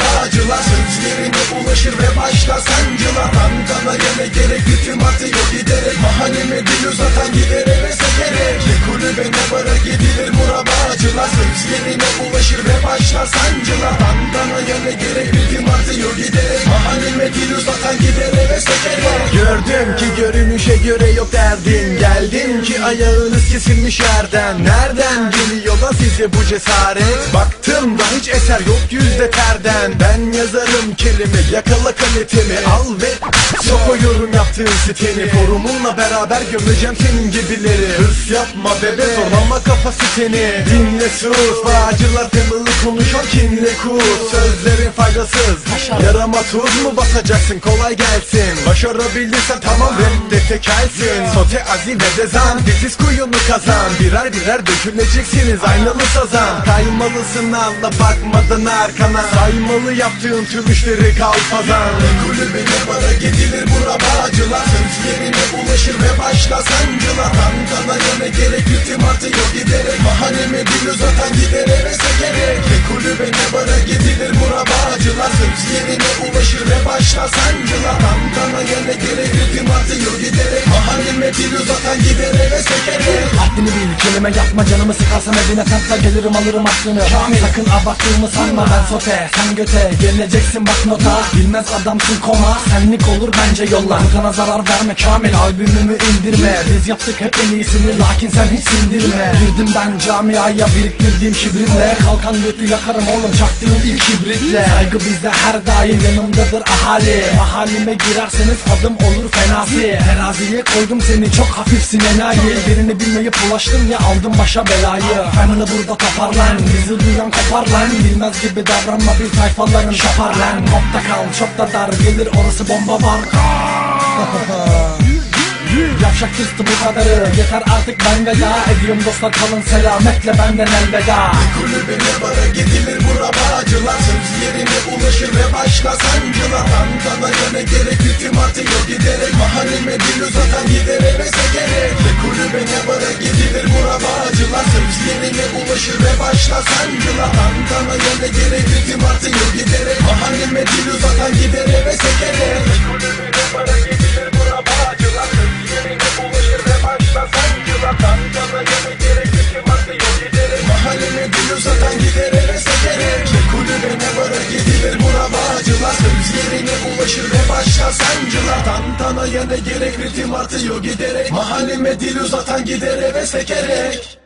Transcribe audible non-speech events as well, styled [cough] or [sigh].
Davacılar sözlerine ulaşır ve başlar sancılar Ankara yeme gerek yüküm atıyor giderek Mahaneme dil uzatan gidere ve sekerek Ne kulübene bara gidilir murabacılar Sözlerine ulaşır ve başlar sancılar Ankara yeme gerek artıyor giderek Mahalleme dil uzatan gider eve sekerek Gördüm ki görünüşe göre yok derdin. Geldin ki ayağınız kesilmiş yerden. Nereden geliyor da size bu cesaret? Baktım da hiç eser yok yüzde terden. Ben yazarım kelime yakala kaletimi Al ve sok yorum yaptığın siteni. Forumunla beraber gömeceğim senin gibileri. Hırs yapma bebe zorlama kapasiteni Dinle sus bağcılar temalı konuşan kinle kus Sözlerin faydasız Yarama tuz mu basacaksın kolay gelsin. Başarabilirsen tamam rapte tekelsin Sote azi ve dezan Diziz kuyunu kazan. Birer birer döküleceksiniz aynalı sazan. Kaymalısın anla bakmadan arkana. Saymalı yaptığın tüm işleri kalpazan. Ne kulübe ne bara gidilir bura bağcılar. Söz yerine ulaşır ve başla sancılar Tantanaya ne gerek ritim artıyor giderek. Mahalleme dil uzatan gider eve sekerek. Kulübe ne bara gidilir yerine ulaşır ve başla sancılar Tantanaya ne gerek ritim artıyor giderek. Mahalleme dil uzatan gider eve sekerek Haddini bil kelime yapma canımı sıkarsam evine tankla gelirim alırım aklını. Kamil sakın abarttığımı sanma ben sote sen göte. Geleceksin bak nota bilmez adamsın koma. Senlik olur bence yolla Kana zarar verme Kamil. Albümümü indirme Biz yaptık hep en iyisini lakin sen hiç sindirme. Girdim ben camiaya biriktirdiğim kibrimle Kalkan götü yakarım oğlum çaktığım ilk kibritle. Saygı bizde her daim yanımdadır ahali. Mahallime girerseniz adım olur fenasi. Teraziye koydum seni çok hafifsin enayi. Birini bilmeyip ulaştın ya aldım başa belayı. Fenli burada toparlan bizi duyan kopar lan. Bilmez gibi davranma bir tayfaların şapar lan. Kopta kal çok da dar. Gelir orası bomba var. [laughs] Yavşak kıstı bu kadarı. Yeter artık ben veda. Ediyorum dostlar kalın selametle benden elveda. Kulübe ne bara gidilir bura ve başla sancılar Tantanaya ne gerek ritim artıyor giderek Mahalleme dil uzatan gider eve sekerek Ne kulübe ne bara gidilir bura bağcılar Söz yerine ulaşır ve başla sancılar Tantanaya ne gerek ritim artıyor giderek Mahalleme dil uzatan gider eve sekerek Ne kulübe ne bara gidilir bura bağcılar. Söz yerine ulaşır ve ne gerek ritim artıyor giderek Mahalleme dil uzatan gider eve sekerek